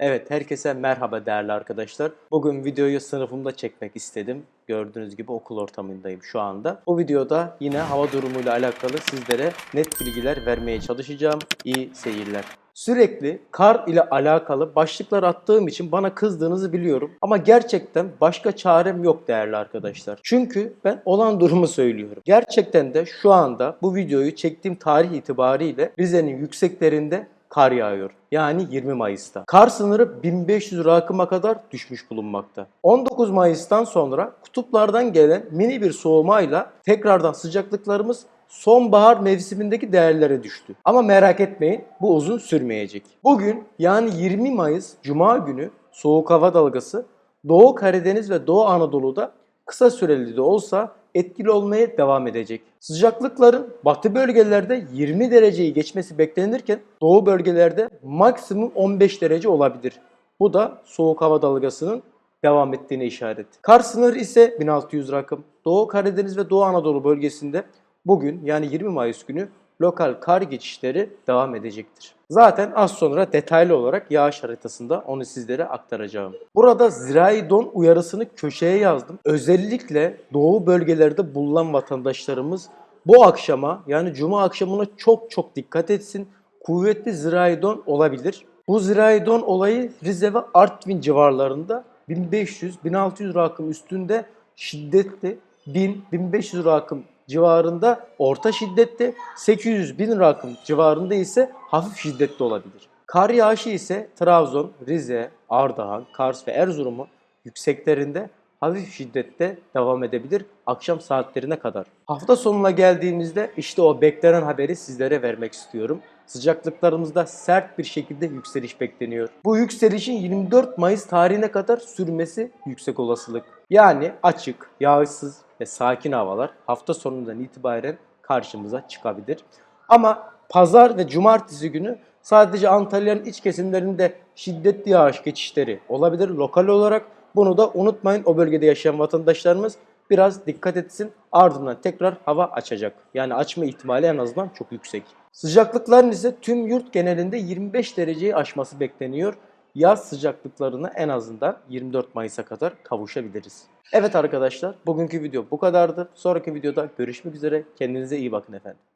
Evet, herkese merhaba değerli arkadaşlar. Bugün videoyu sınıfımda çekmek istedim. Gördüğünüz gibi okul ortamındayım şu anda. Bu videoda yine hava durumuyla alakalı sizlere net bilgiler vermeye çalışacağım. İyi seyirler. Sürekli kar ile alakalı başlıklar attığım için bana kızdığınızı biliyorum. Ama gerçekten başka çarem yok değerli arkadaşlar. Çünkü ben olan durumu söylüyorum. Gerçekten de şu anda bu videoyu çektiğim tarih itibariyle Rize'nin yükseklerinde kar yağıyor. Yani 20 Mayıs'ta. Kar sınırı 1500 rakıma kadar düşmüş bulunmakta. 19 Mayıs'tan sonra kutuplardan gelen mini bir soğumayla tekrardan sıcaklıklarımız sonbahar mevsimindeki değerlere düştü. Ama merak etmeyin bu uzun sürmeyecek. Bugün yani 20 Mayıs Cuma günü soğuk hava dalgası Doğu Karadeniz ve Doğu Anadolu'da kısa süreli de olsa etkili olmaya devam edecek. Sıcaklıkların batı bölgelerde 20 dereceyi geçmesi beklenirken doğu bölgelerde maksimum 15 derece olabilir. Bu da soğuk hava dalgasının devam ettiğine işaret. Kar sınırı ise 1600 rakım. Doğu Karadeniz ve Doğu Anadolu bölgesinde bugün yani 20 Mayıs günü lokal kar geçişleri devam edecektir. Zaten az sonra detaylı olarak yağış haritasında onu sizlere aktaracağım. Burada zirai don uyarısını köşeye yazdım. Özellikle doğu bölgelerde bulunan vatandaşlarımız bu akşama yani cuma akşamına çok çok dikkat etsin. Kuvvetli zirai don olabilir. Bu zirai don olayı Rize ve Artvin civarlarında 1500-1600 rakım üstünde şiddetli 1000-1500 rakım civarında orta şiddette, 800 bin rakım civarında ise hafif şiddetli olabilir. Kar yağışı ise Trabzon, Rize, Ardahan, Kars ve Erzurum'un yükseklerinde hafif şiddette devam edebilir akşam saatlerine kadar. Hafta sonuna geldiğimizde işte o beklenen haberi sizlere vermek istiyorum. Sıcaklıklarımızda sert bir şekilde yükseliş bekleniyor. Bu yükselişin 24 Mayıs tarihine kadar sürmesi yüksek olasılık. Yani açık, yağışsız ve sakin havalar hafta sonundan itibaren karşımıza çıkabilir. Ama pazar ve cumartesi günü sadece Antalya'nın iç kesimlerinde şiddetli yağış geçişleri olabilir lokal olarak. Bunu da unutmayın o bölgede yaşayan vatandaşlarımız biraz dikkat etsin. Ardından tekrar hava açacak. Yani açma ihtimali en azından çok yüksek. Sıcaklıkların ise tüm yurt genelinde 25 dereceyi aşması bekleniyor. Yaz sıcaklıklarına en azından 24 Mayıs'a kadar kavuşabiliriz. Evet arkadaşlar bugünkü video bu kadardı. Sonraki videoda görüşmek üzere. Kendinize iyi bakın efendim.